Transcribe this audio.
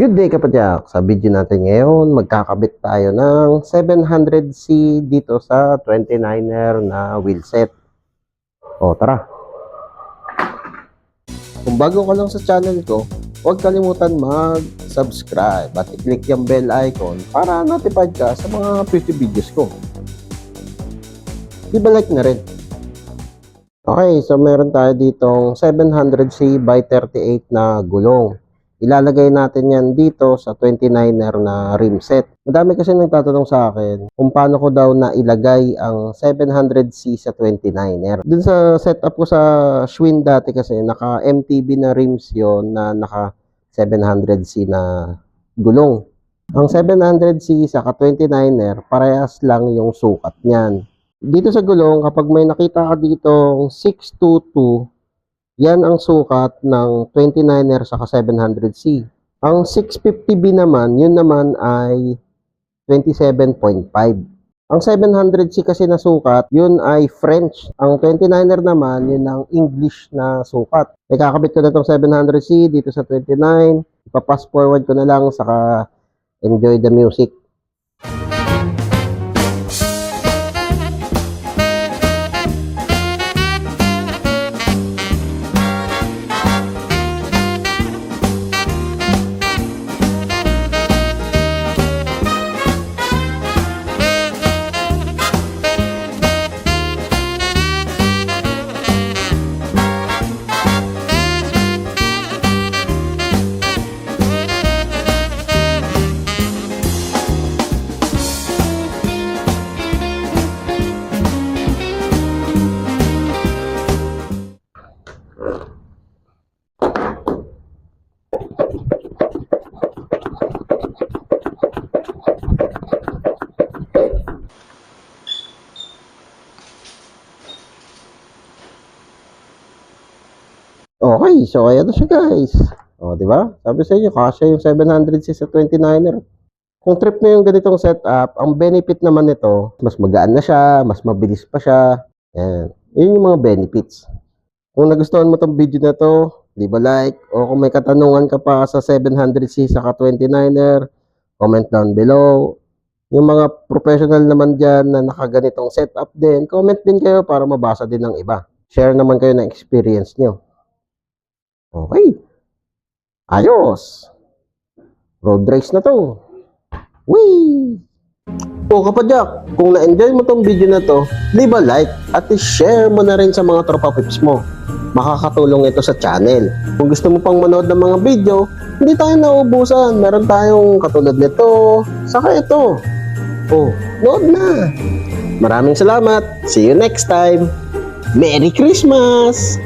Good day kapadyak! Sa video natin ngayon, magkakabit tayo ng 700C dito sa 29er na wheelset. O tara! Kung bago ka lang sa channel ko, huwag kalimutan mag-subscribe at i-click yung bell icon para notified ka sa mga future videos ko. Di ba like na rin? Okay, so meron tayo ditong 700C by 38 na gulong. Ilalagay natin yan dito sa 29er na rim set. Madami kasi nagtatanong sa akin kung paano ko daw na ilagay ang 700C sa 29er. Dun sa setup ko sa Schwinn dati kasi naka MTB na rims yon na naka 700C na gulong. Ang 700C sa 29er parehas lang yung sukat niyan. Dito sa gulong kapag may nakita ka ditong 622 yan ang sukat ng 29er saka 700C. Ang 650B naman, yun naman ay 27.5. Ang 700C kasi na sukat, yun ay French. Ang 29er naman, yun ang English na sukat. E kakabit ko na itong 700C dito sa 29. Ipapass forward ko na lang saka enjoy the music. Okay, so kaya na siya guys. O, di ba? Sabi sa inyo, kasya yung 700C sa 29er. Kung trip na yung ganitong setup, ang benefit naman nito, mas magaan na siya, mas mabilis pa siya. Yan. Yun yung mga benefits. Kung nagustuhan mo tong video na to, leave a like. O kung may katanungan ka pa sa 700C sa 29er, comment down below. Yung mga professional naman dyan na nakaganitong setup din, comment din kayo para mabasa din ng iba. Share naman kayo ng experience nyo. Okay. Ayos. Road race na to. Whee! O kapadyak, kung na-enjoy mo tong video na to, leave a like at i-share mo na rin sa mga tropa pips mo. Makakatulong ito sa channel. Kung gusto mo pang manood ng mga video, hindi tayo naubusan. Meron tayong katulad nito, saka ito. Oh, nood na. Maraming salamat. See you next time. Merry Christmas!